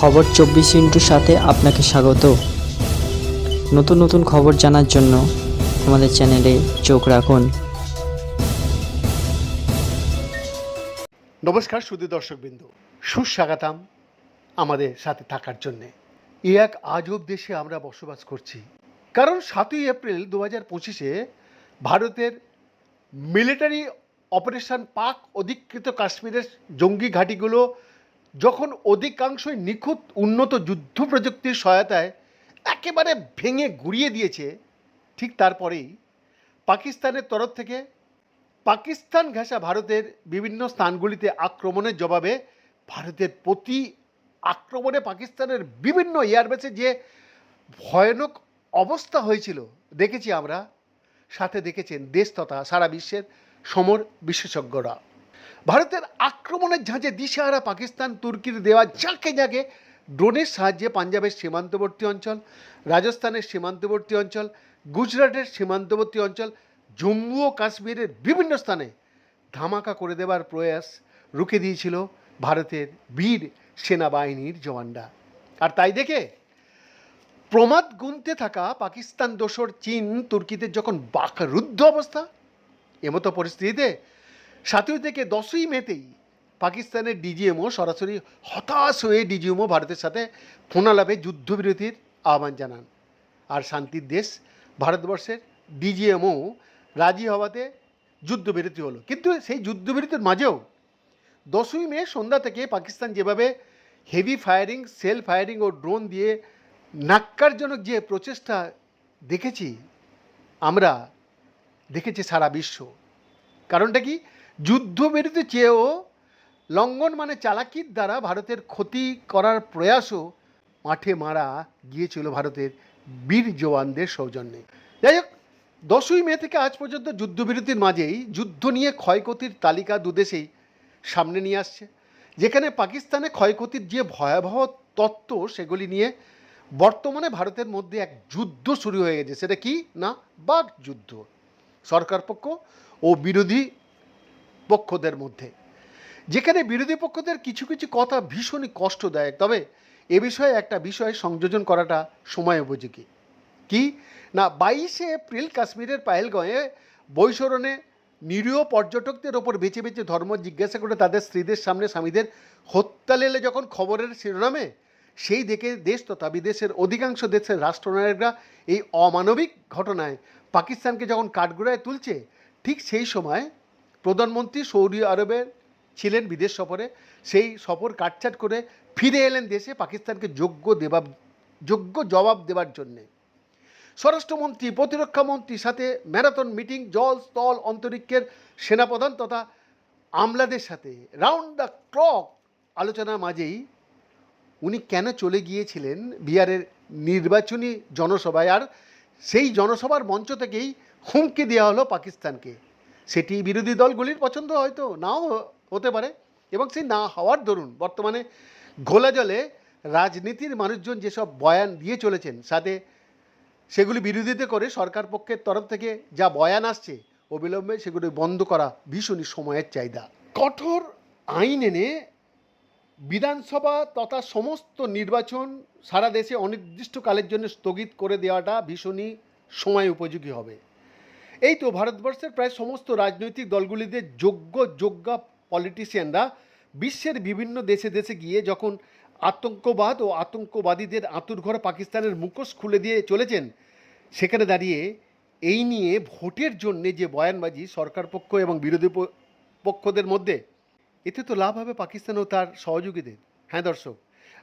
খবর চব্বিশ ইন্টুর সাথে আপনাকে স্বাগত। নতুন নতুন খবর জানার জন্য আমাদের চ্যানেলে চোখ রাখুন। নমস্কার শুধু দর্শকবৃন্দ। সুস্বাগতম আমাদের সাথে থাকার জন্যে। এ এক আজব দেশে আমরা বসবাস করছি। কারণ সাতই এপ্রিল দু হাজার পঁচিশে ভারতের মিলিটারি অপারেশন পাক অধিকৃত কাশ্মীরের জঙ্গি ঘাঁটিগুলো যখন অধিকাংশই নিখুঁত উন্নত যুদ্ধ প্রযুক্তির সহায়তায় একেবারে ভেঙে গুড়িয়ে দিয়েছে, ঠিক তারপরেই পাকিস্তানের তরফ থেকে পাকিস্তান ঘেঁষা ভারতের বিভিন্ন স্থানগুলিতে আক্রমণের জবাবে ভারতের প্রতি আক্রমণে পাকিস্তানের বিভিন্ন এয়ারবেসে যে ভয়ানক অবস্থা হয়েছিল, দেখেছি আমরা, সাথে দেখেছেন দেশ তথা সারা বিশ্বের সমর বিশেষজ্ঞরা। ভারতের আক্রমণের ঝাঁঝে দিশেহারা পাকিস্তান, তুর্কির দেওয়া যাকে যাকে ড্রোনের সাহায্যে পাঞ্জাবের সীমান্তবর্তী অঞ্চল, রাজস্থানের সীমান্তবর্তী অঞ্চল, গুজরাটের সীমান্তবর্তী অঞ্চল, জম্মু ও কাশ্মীরের বিভিন্ন স্থানে ধামাকা করে দেবার প্রয়াস রুখে দিয়েছিল ভারতের বীর সেনাবাহিনীর জওয়ানরা। আর তাই দেখে প্রমাদ গুনতে থাকা পাকিস্তান দোসর চীন তুর্কিদের যখন বাকরুদ্ধ অবস্থা, এমতো পরিস্থিতিতে সাতই থেকে দশই মেতেই পাকিস্তানের ডিজিএমও সরাসরি হতাশ হয়ে ডিজিএমও ভারতের সাথে ফোনালাপে যুদ্ধবিরতির আহ্বান জানান। আর শান্তির দেশ ভারতবর্ষের ডিজিএমও রাজি হওয়াতে যুদ্ধবিরতি হলো। কিন্তু সেই যুদ্ধবিরতির মাঝেও দশই মে সন্ধ্যা থেকে পাকিস্তান যেভাবে হেভি ফায়ারিং সেল ফায়ারিং ও ড্রোন দিয়ে নাক্কারজনক যে প্রচেষ্টা দেখেছি, আমরা দেখেছি সারা বিশ্ব। কারণটা কি? যুদ্ধবিরতি চেয়েও লঙ্ঘন মানে চালাকির দ্বারা ভারতের ক্ষতি করার প্রয়াসও মাঠে মারা গিয়েছিল ভারতের বীর জওয়ানদের সৌজন্যে। যাই হোক, দশই মে থেকে আজ পর্যন্ত যুদ্ধবিরতির মাঝেই যুদ্ধ নিয়ে ক্ষয়ক্ষতির তালিকা দুদেশেই সামনে নিয়ে আসছে, যেখানে পাকিস্তানে ক্ষয়ক্ষতির যে ভয়াবহ তত্ত্ব সেগুলি নিয়ে বর্তমানে ভারতের মধ্যে এক যুদ্ধ শুরু হয়ে গেছে। সেটা কি না বাক যুদ্ধ সরকার পক্ষ ও বিরোধী পক্ষদের মধ্যে। যেখানে বিরোধী পক্ষদের কিছু কিছু কথা ভীষণই কষ্টদায়ক, তবে এ বিষয়ে একটা বিষয় সংযোজন করাটা সময় উপযোগী। কি? না, বাইশে এপ্রিল কাশ্মীরের পায়েলগঞ্জে বৈশরণে নিরীহ পর্যটকদের ওপর বেছে বেছে ধর্ম জিজ্ঞাসা করে তাদের স্ত্রীদের সামনে স্বামীদের হত্যা লেলে যখন খবরের শিরোনামে, সেই দেখে দেশ তথা বিদেশের অধিকাংশ দেশের রাষ্ট্রনায়করা এই অমানবিক ঘটনায় পাকিস্তানকে যখন কাঠগড়ায় তুলছে, ঠিক সেই সময় প্রধানমন্ত্রী সৌদি আরবে ছিলেন বিদেশ সফরে, সেই সফর কাটছাট করে ফিরে এলেন দেশে পাকিস্তানকে যোগ্য দেবা, যোগ্য জবাব দেওয়ার জন্যে। স্বরাষ্ট্রমন্ত্রী, প্রতিরক্ষা মন্ত্রীর সাথে ম্যারাথন মিটিং, জল, স্থল, অন্তরিক্ষের সেনাপ্রধান তথা আমলাদের সাথে। রাউন্ড দ্য ক্লক আলোচনার মাঝেই উনি কেন চলে গিয়েছিলেন বিহারের নির্বাচনী জনসভায়? আর সেই জনসভার মঞ্চ থেকেই হুমকি দেওয়া হলো পাকিস্তানকে। সেটি বিরোধী দলগুলির পছন্দ হয়তো, নাও হতে পারে। এবং সেই না হওয়ার দরুন, বর্তমানে ঘোলা জলে রাজনীতির মানুষজন যেসব বয়ান দিয়ে চলেছেন, সাথে সেগুলি বিরোধিতা করে সরকার পক্ষের তরফ থেকে যা বয়ান আসছে, অবিলম্বে সেগুলি বন্ধ করা ভীষণই সময়ের চাহিদা। কঠোর আইন এনে বিধানসভা তথা সমস্ত নির্বাচন সারা দেশে অনির্দিষ্টকালের জন্য স্থগিত করে দেওয়াটা ভীষণই সময় উপযোগী হবে। এই তো ভারতবর্ষের প্রায় সমস্ত রাজনৈতিক দলগুলিতে যোগ্য যোগ্য পলিটিশিয়ানরা বিশ্বের বিভিন্ন দেশে দেশে গিয়ে যখন আতঙ্কবাদ ও আতঙ্কবাদীদের আঁতুরঘর পাকিস্তানের মুখোশ খুলে দিয়ে চলেছেন, সেখানে দাঁড়িয়ে এই নিয়ে ভোটের জন্যে যে বয়ানবাজি সরকার পক্ষ এবং বিরোধী পক্ষদের মধ্যে, এতে তো লাভ হবে পাকিস্তান ও তার সহযোগীদের। হ্যাঁ দর্শক,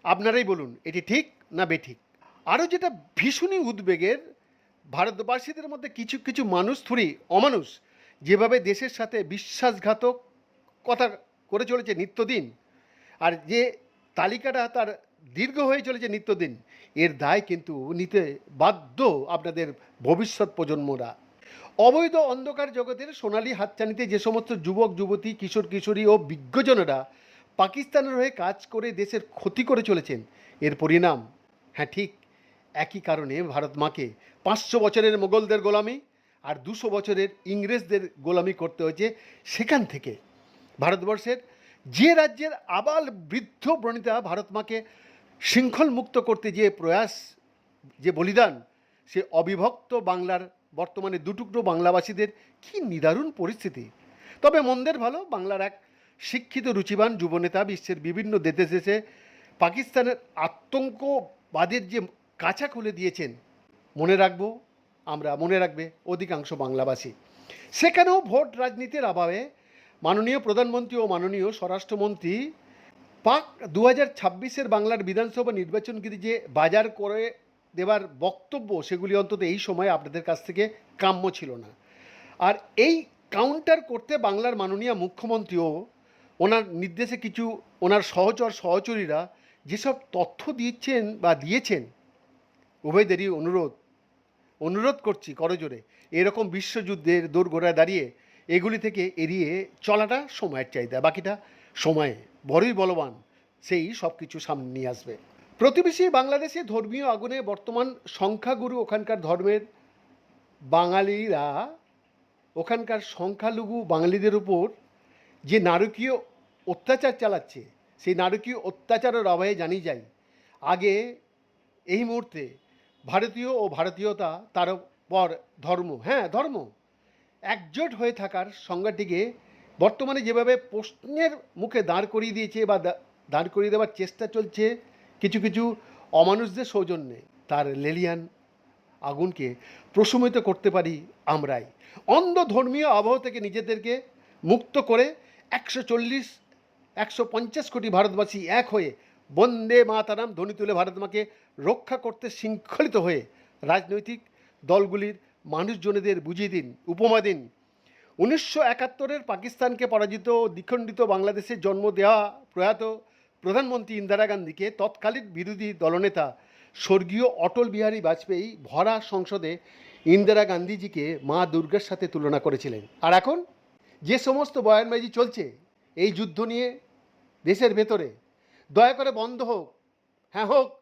আপনারাই বলুন, এটি ঠিক না বেঠিক? আরও যেটা ভীষণই উদ্বেগের ভারতবাসীদের মধ্যে কিছু কিছু মানুষ থুরি অমানুষ, যেভাবে দেশের সাথে বিশ্বাসঘাতক কথা করে চলেছে নিত্যদিন, আর যে তালিকাটা তার দীর্ঘ হয়ে চলেছে নিত্যদিন, এর দায় কিন্তু নিতে বাধ্য আপনাদের ভবিষ্যৎ প্রজন্মরা। অবৈধ অন্ধকার জগতের সোনালি হাতছানিতে যে সমস্ত যুবক, যুবতী, কিশোর, কিশোরী ও বিজ্ঞজনেরা পাকিস্তানের হয়ে কাজ করে দেশের ক্ষতি করে চলেছেন, এর পরিণাম হ্যাঁ ঠিক একই কারণে ভারত মাকে পাঁচশো বছরের মোগলদের গোলামি আর দুশো বছরের ইংরেজদের গোলামি করতে হয়েছে সেখান থেকে। ভারতবর্ষের যে রাজ্যের আবাল বৃদ্ধ বনিতা ভারত মাকে শৃঙ্খল মুক্ত করতে যে প্রয়াস, যে বলিদান, সে অবিভক্ত বাংলার বর্তমানে দুটুকরো বাংলাভাষীদের কি নিদারুণ পরিস্থিতি। তবে মন্দের ভালো, বাংলার এক শিক্ষিত, রুচিবান যুবনেতা বিশ্বের বিভিন্ন দেশে পাকিস্তানের আতঙ্কবাদের যে কাঁচা খুলে দিয়েছেন। মনে রাখব, আমরা মনে রাখবে অধিকাংশ বাংলাভাষী সেখানেও ভোট রাজনীতির অভাবে মাননীয় প্রধানমন্ত্রী ও মাননীয় স্বরাষ্ট্রমন্ত্রী পাক দু হাজার ছাব্বিশের বাংলার বিধানসভা নির্বাচনকে যে বাজার করে দেবার বক্তব্য, সেগুলি অন্তত এই সময় আপনাদের কাছ থেকে কাম্য ছিল না। আর এই কাউন্টার করতে বাংলার মাননীয় মুখ্যমন্ত্রীও ওনার নির্দেশে কিছু, ওনার সহচর সহচরীরা যেসব তথ্য দিচ্ছেন বা দিয়েছেন উভয়দেরই অনুরোধ অনুরোধ করছি করজোরে এরকম বিশ্বযুদ্ধের দোরগোড়ায় দাঁড়িয়ে এগুলি থেকে এড়িয়ে চলাটা সময়ের চাহিদা, বাকিটা সময়ে বড়ই বলবান, সেই সব কিছু সামনে নিয়ে আসবে। প্রতিবেশী বাংলাদেশে ধর্মীয় আগুনে বর্তমান সংখ্যাগুরু ওখানকার ধর্মের বাঙালিরা, ওখানকার সংখ্যালঘু বাঙালিদের উপর যে নারকীয় অত্যাচার চালাচ্ছে, সেই নারকীয় অত্যাচারের অভয়ে জানি যাই আগে এই মুহূর্তে ভারতীয় ও ভারতীয়তা তার পর ধর্ম। হ্যাঁ ধর্ম। একজোট হয়ে থাকার সংজ্ঞাটিকে বর্তমানে যেভাবে প্রশ্নের মুখে দাঁড় করিয়ে দিয়েছে বা দাঁড় করিয়ে দেওয়ার চেষ্টা চলছে, কিছু কিছু অমানুষদের সৌজন্যে তার লেলিয়ান আগুনকে প্রশমিত করতে পারি আমরাই। অন্ধ ধর্মীয় আবহ থেকে নিজেদেরকে মুক্ত করে একশো চল্লিশ, একশো পঞ্চাশ কোটি ভারতবাসী এক হয়ে বন্দে মাতারাম, ধ্বনি তুলে ভারত মাকে রক্ষা করতে শৃঙ্খলিত হয়ে রাজনৈতিক দলগুলির মানুষজনেদের বুঝিয়ে দিন, উপমা দিন। উনিশশো একাত্তরের পাকিস্তানকে পরাজিত দ্বিখণ্ডিত বাংলাদেশের জন্ম দেওয়া প্রয়াত প্রধানমন্ত্রী ইন্দিরা গান্ধীকে তৎকালীন বিরোধী দলনেতা স্বর্গীয় অটল বিহারী বাজপেয়ী ভরা সংসদে ইন্দিরা গান্ধীজিকে মা দুর্গার সাথে তুলনা করেছিলেন। আর এখন যে সমস্ত বয়ানবাজি চলছে, এই যুদ্ধ নিয়ে দেশের ভেতরে দয়া করে বন্ধ হোক। হ্যাঁ হোক,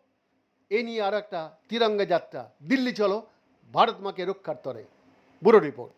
এ নিয়ে আর একটা তিরঙ্গা যাত্রা। দিল্লি চলো, ভারত মাকে রক্ষার তরে। Bureau report.